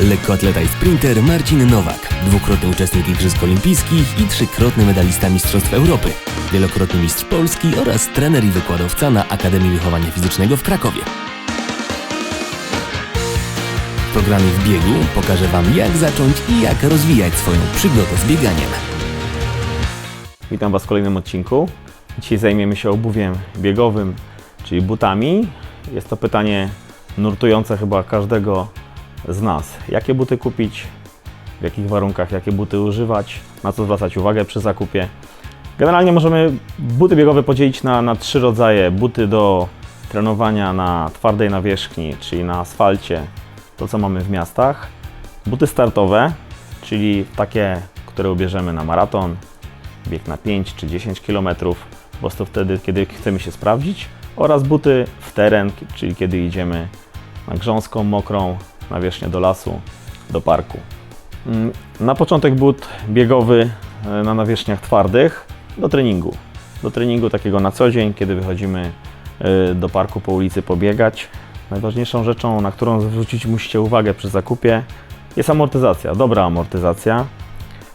Lekkoatleta i sprinter Marcin Nowak, dwukrotny uczestnik Igrzysk Olimpijskich i trzykrotny medalista Mistrzostw Europy, wielokrotny mistrz Polski oraz trener i wykładowca na Akademii Wychowania Fizycznego w Krakowie. W programie w biegu pokażę Wam jak zacząć i jak rozwijać swoją przygodę z bieganiem. Witam Was w kolejnym odcinku. Dzisiaj zajmiemy się obuwiem biegowym, czyli butami. Jest to pytanie nurtujące chyba każdego z nas. Jakie buty kupić, w jakich warunkach, jakie buty używać, na co zwracać uwagę przy zakupie. Generalnie możemy buty biegowe podzielić na, na trzy rodzaje. Buty do trenowania na twardej nawierzchni, czyli na asfalcie, to co mamy w miastach. Buty startowe, czyli takie, które ubierzemy na maraton, bieg na 5 czy 10 km, po prostu wtedy, kiedy chcemy się sprawdzić, oraz buty w teren, czyli kiedy idziemy na grząską, mokrą nawierzchnię do lasu, do parku. Mm, Na początek but biegowy e, na nawierzchniach twardych do treningu. Do treningu takiego na co dzień, kiedy wychodzimy e, do parku po ulicy pobiegać. Najważniejszą rzeczą, na którą zwrócić musicie uwagę przy zakupie, jest amortyzacja, dobra amortyzacja.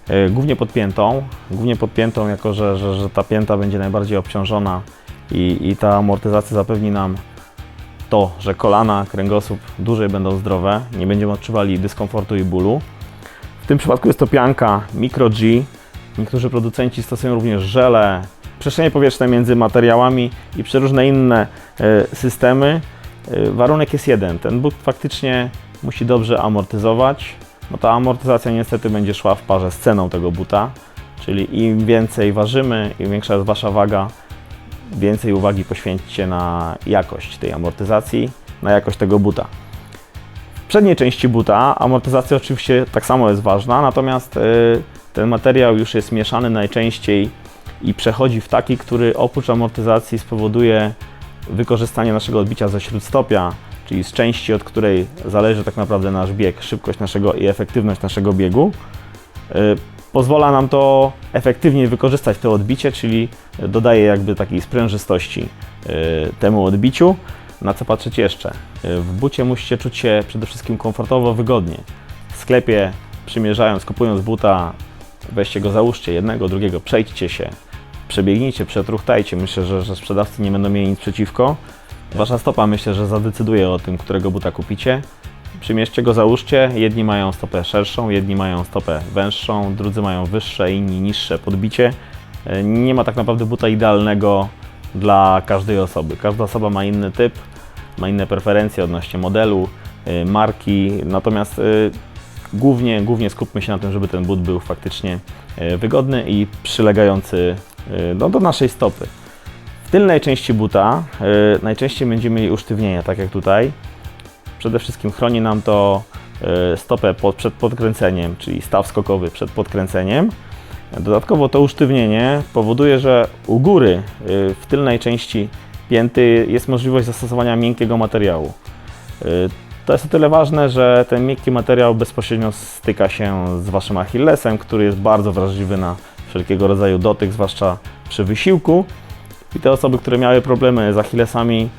E, Głównie podpiętą, głównie podpiętą, jako że, że, że ta pięta będzie najbardziej obciążona i, i ta amortyzacja zapewni nam to, że kolana, kręgosłup dłużej będą zdrowe, nie będziemy odczuwali dyskomfortu i bólu. W tym przypadku jest to pianka Micro G. Niektórzy producenci stosują również żele, przestrzenie powietrzne między materiałami i przeróżne inne e, systemy. E, Warunek jest jeden, ten but faktycznie musi dobrze amortyzować, bo ta amortyzacja niestety będzie szła w parze z ceną tego buta, czyli im więcej ważymy, im większa jest Wasza waga, więcej uwagi poświęćcie na jakość tej amortyzacji, na jakość tego buta. W przedniej części buta amortyzacja oczywiście tak samo jest ważna, natomiast y, ten materiał już jest mieszany najczęściej i przechodzi w taki, który oprócz amortyzacji spowoduje wykorzystanie naszego odbicia ze śródstopia, czyli z części, od której zależy tak naprawdę nasz bieg, szybkość naszego i efektywność naszego biegu. Pozwala nam to efektywniej wykorzystać to odbicie, czyli dodaje jakby takiej sprężystości y, temu odbiciu. Na co patrzeć jeszcze? Y, W bucie musicie czuć się przede wszystkim komfortowo, wygodnie. W sklepie przymierzając, kupując buta, weźcie go, załóżcie jednego, drugiego, przejdźcie się, przebiegnijcie, przetruchtajcie. Myślę, że, że sprzedawcy nie będą mieli nic przeciwko. Wasza stopa myślę, że zadecyduje o tym, którego buta kupicie. Przymierzcie go, załóżcie. Jedni mają stopę szerszą, jedni mają stopę węższą, drudzy mają wyższe, inni niższe podbicie. E, Nie ma tak naprawdę buta idealnego dla każdej osoby. Każda osoba ma inny typ, ma inne preferencje odnośnie modelu, e, marki, natomiast e, głównie, głównie skupmy się na tym, żeby ten but był faktycznie wygodny i przylegający no, do naszej stopy. W tylnej części buta najczęściej będziemy mieli usztywnienia, tak jak tutaj. Przede wszystkim chroni nam to e, stopę pod, przed podkręceniem, czyli staw skokowy przed podkręceniem. Dodatkowo to usztywnienie powoduje, że u góry e, w tylnej części pięty jest możliwość zastosowania miękkiego materiału. E, To jest o tyle ważne, że ten miękki materiał bezpośrednio styka się z Waszym achillesem, który jest bardzo wrażliwy na wszelkiego rodzaju dotyk, zwłaszcza przy wysiłku. I te osoby, które miały problemy z achillesami,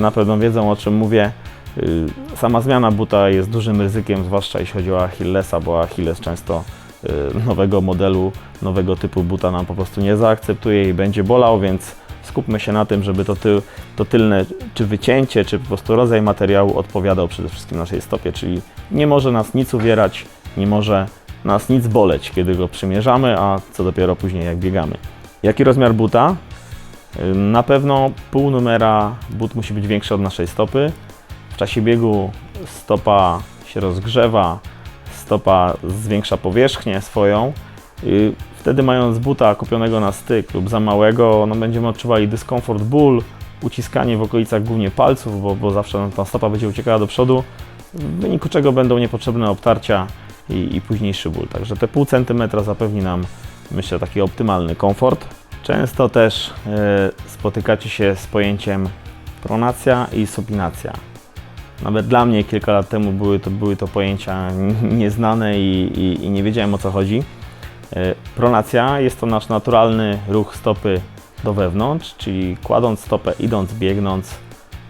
na pewno wiedzą o czym mówię. Y, Sama zmiana buta jest dużym ryzykiem, zwłaszcza jeśli chodzi o Achillesa, bo Achilles często y, nowego modelu, nowego typu buta nam po prostu nie zaakceptuje i będzie bolał, więc skupmy się na tym, żeby to, ty, to tylne, czy wycięcie, czy po prostu rodzaj materiału odpowiadał przede wszystkim naszej stopie, czyli nie może nas nic uwierać, nie może nas nic boleć, kiedy go przymierzamy, a co dopiero później jak biegamy. Jaki rozmiar buta? Na pewno pół numera but musi być większy od naszej stopy. W czasie biegu stopa się rozgrzewa, stopa zwiększa powierzchnię swoją. I Wtedy mając buta kupionego na styk lub za małego, no będziemy odczuwali dyskomfort, ból, uciskanie w okolicach głównie palców, bo, bo zawsze ta stopa będzie uciekała do przodu, w wyniku czego będą niepotrzebne obtarcia i, i późniejszy ból. Także te pół centymetra zapewni nam, myślę, taki optymalny komfort. Często też e, spotykacie się z pojęciem pronacja i supinacja. Nawet dla mnie kilka lat temu były to, były to pojęcia nieznane i, i, i nie wiedziałem o co chodzi. E, Pronacja jest to nasz naturalny ruch stopy do wewnątrz, czyli kładąc stopę, idąc, biegnąc,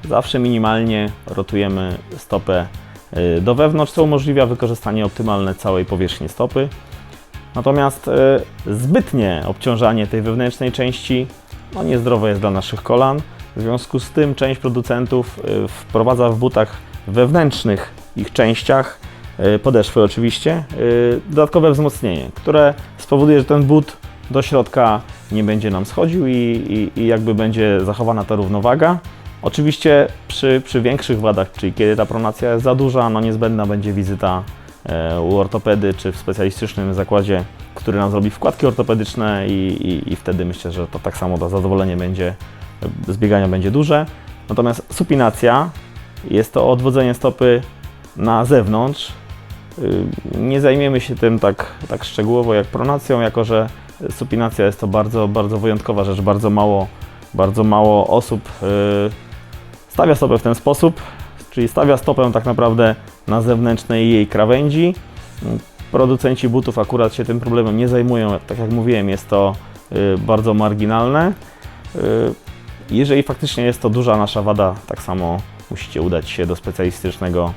zawsze minimalnie rotujemy stopę y, do wewnątrz, co umożliwia wykorzystanie optymalne całej powierzchni stopy. Natomiast y, zbytnie obciążanie tej wewnętrznej części no, niezdrowe jest dla naszych kolan. W związku z tym część producentów y, wprowadza w butach wewnętrznych ich częściach, y, podeszwy oczywiście, y, dodatkowe wzmocnienie, które spowoduje, że ten but do środka nie będzie nam schodził i, i, i jakby będzie zachowana ta równowaga. Oczywiście przy, przy większych wadach, czyli kiedy ta pronacja jest za duża, no niezbędna będzie wizyta u ortopedy czy w specjalistycznym zakładzie, który nam zrobi wkładki ortopedyczne i, i, i wtedy myślę, że to tak samo to zadowolenie będzie e, z biegania będzie duże. Natomiast supinacja jest to odwodzenie stopy na zewnątrz. Y, Nie zajmiemy się tym tak, tak szczegółowo jak pronacją, jako że supinacja jest to bardzo, bardzo wyjątkowa rzecz. Bardzo mało, bardzo mało osób y, stawia stopę w ten sposób, czyli stawia stopę tak naprawdę na zewnętrznej jej krawędzi. Producenci butów akurat się tym problemem nie zajmują. Tak jak mówiłem, jest to y, bardzo marginalne. Jeżeli faktycznie jest to duża nasza wada, tak samo musicie udać się do specjalistycznego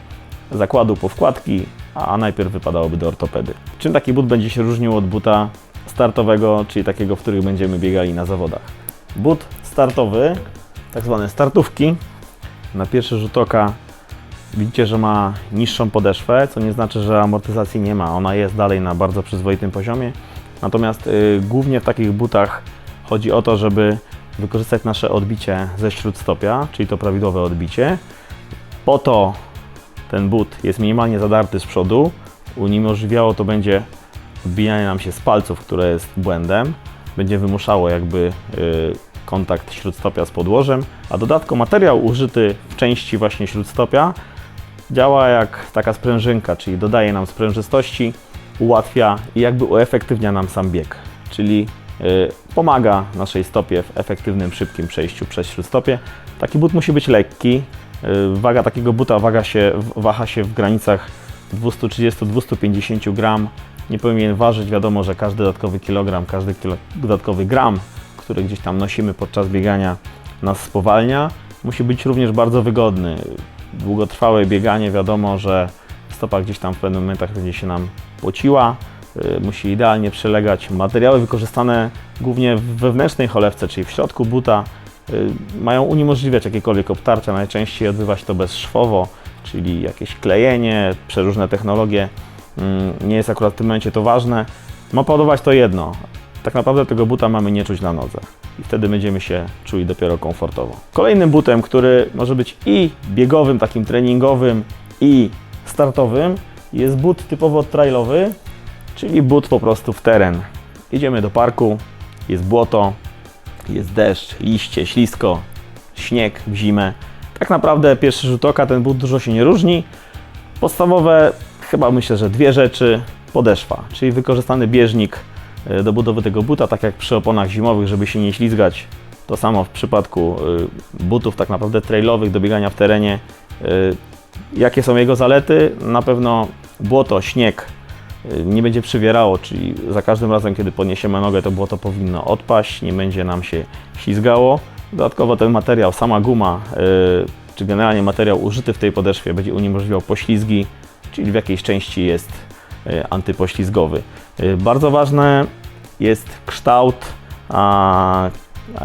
zakładu po wkładki, a najpierw wypadałoby do ortopedy. Czym taki but będzie się różnił od buta startowego, czyli takiego, w których będziemy biegali na zawodach? But startowy, tak zwane startówki, na pierwszy rzut oka widzicie, że ma niższą podeszwę, co nie znaczy, że amortyzacji nie ma. Ona jest dalej na bardzo przyzwoitym poziomie. Natomiast y, głównie w takich butach chodzi o to, żeby wykorzystać nasze odbicie ze śródstopia, czyli to prawidłowe odbicie. Po to ten but jest minimalnie zadarty z przodu. Uniemożliwiało to będzie odbijanie nam się z palców, które jest błędem. Będzie wymuszało jakby y, kontakt śródstopia z podłożem, a dodatkowo materiał użyty w części właśnie śródstopia działa jak taka sprężynka, czyli dodaje nam sprężystości, ułatwia i jakby uefektywnia nam sam bieg, czyli pomaga naszej stopie w efektywnym, szybkim przejściu przez śródstopie. Taki but musi być lekki. Y, waga takiego buta waga się, waha się w granicach 230-250 gram. Nie powinien ważyć, wiadomo, że każdy dodatkowy kilogram, każdy kilo, dodatkowy gram, który gdzieś tam nosimy podczas biegania, nas spowalnia. Musi być również bardzo wygodny. Długotrwałe bieganie, wiadomo, że stopa gdzieś tam w pewnych momentach będzie się nam płociła. Y, Musi idealnie przylegać. Materiały wykorzystane głównie w wewnętrznej cholewce, czyli w środku buta, y, mają uniemożliwiać jakiekolwiek obtarcia. Najczęściej odbywa się to bezszwowo, czyli jakieś klejenie, przeróżne technologie. Mm, Nie jest akurat w tym momencie to ważne. Ma powodować to jedno. Tak naprawdę tego buta mamy nie czuć na nodze. I wtedy będziemy się czuli dopiero komfortowo. Kolejnym butem, który może być i biegowym, takim treningowym, i startowym, jest but typowo trailowy, czyli but po prostu w teren. Idziemy do parku, jest błoto, jest deszcz, liście, ślisko, śnieg w zimę. Tak naprawdę pierwszy rzut oka ten but dużo się nie różni. Podstawowe chyba myślę, że dwie rzeczy. Podeszwa, czyli wykorzystany bieżnik e, do budowy tego buta, tak jak przy oponach zimowych, żeby się nie ślizgać. To samo w przypadku y, butów tak naprawdę trailowych do biegania w terenie. Y, Jakie są jego zalety? Na pewno błoto, śnieg nie będzie przywierało, czyli za każdym razem, kiedy podniesiemy nogę, to błoto powinno odpaść, nie będzie nam się ślizgało. Dodatkowo ten materiał, sama guma, y, czy generalnie materiał użyty w tej podeszwie będzie uniemożliwiał poślizgi, czyli w jakiejś części jest y, antypoślizgowy. Y, Bardzo ważne jest kształt, a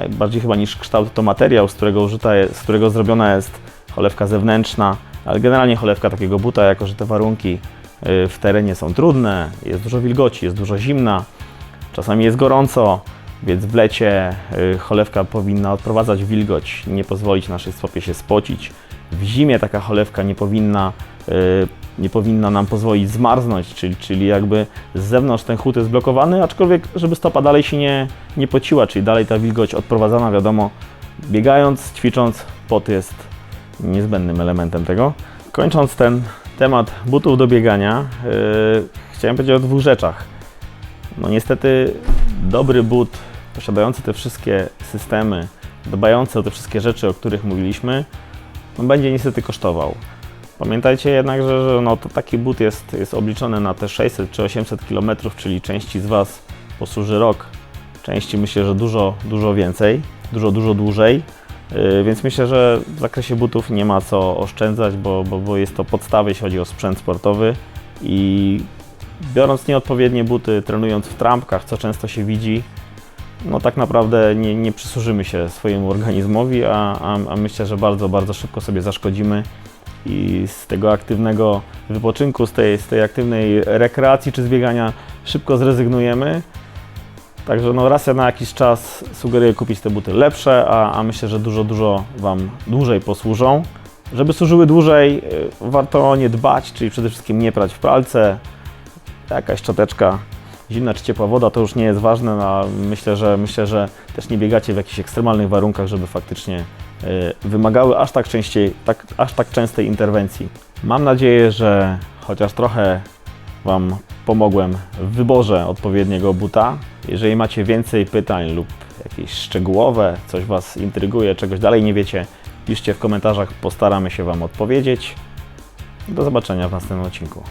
bardziej chyba niż kształt to materiał, z którego, użyta jest, z którego zrobiona jest cholewka zewnętrzna, ale generalnie cholewka takiego buta, jako że te warunki y, w terenie są trudne, jest dużo wilgoci, jest dużo zimna, czasami jest gorąco, więc w lecie y, cholewka powinna odprowadzać wilgoć, nie pozwolić naszej stopie się spocić. W zimie taka cholewka nie powinna, y, nie powinna nam pozwolić zmarznąć, czyli, czyli jakby z zewnątrz ten chód jest blokowany, aczkolwiek żeby stopa dalej się nie, nie pociła, czyli dalej ta wilgoć odprowadzana, wiadomo, biegając, ćwicząc, pot jest niezbędnym elementem tego. Kończąc ten temat butów do biegania, yy, chciałem powiedzieć o dwóch rzeczach. No niestety dobry but, posiadający te wszystkie systemy, dbający o te wszystkie rzeczy, o których mówiliśmy, no będzie niestety kosztował. Pamiętajcie jednak, że no to taki but jest, jest obliczony na te 600 czy 800 km, czyli części z Was posłuży rok, części myślę, że dużo, dużo więcej, dużo, dużo dłużej. Yy, Więc myślę, że w zakresie butów nie ma co oszczędzać, bo, bo, bo jest to podstawa, jeśli chodzi o sprzęt sportowy. I biorąc nieodpowiednie buty, trenując w trampkach, co często się widzi, no tak naprawdę nie, nie przysłużymy się swojemu organizmowi, a, a, a myślę, że bardzo, bardzo szybko sobie zaszkodzimy i z tego aktywnego wypoczynku, z tej, z tej aktywnej rekreacji czy zbiegania szybko zrezygnujemy. Także no raz na jakiś czas sugeruję kupić te buty lepsze, a, a myślę, że dużo, dużo Wam dłużej posłużą. Żeby służyły dłużej, y, warto o nie dbać, czyli przede wszystkim nie prać w pralce, jakaś szczoteczka, zimna czy ciepła woda, to już nie jest ważne, no, a myślę, że myślę, że też nie biegacie w jakichś ekstremalnych warunkach, żeby faktycznie y, wymagały aż tak, częściej, tak, aż tak częstej interwencji. Mam nadzieję, że chociaż trochę Wam pomogłem w wyborze odpowiedniego buta. Jeżeli macie więcej pytań lub jakieś szczegółowe, coś Was intryguje, czegoś dalej nie wiecie, piszcie w komentarzach, postaramy się Wam odpowiedzieć. Do zobaczenia w następnym odcinku.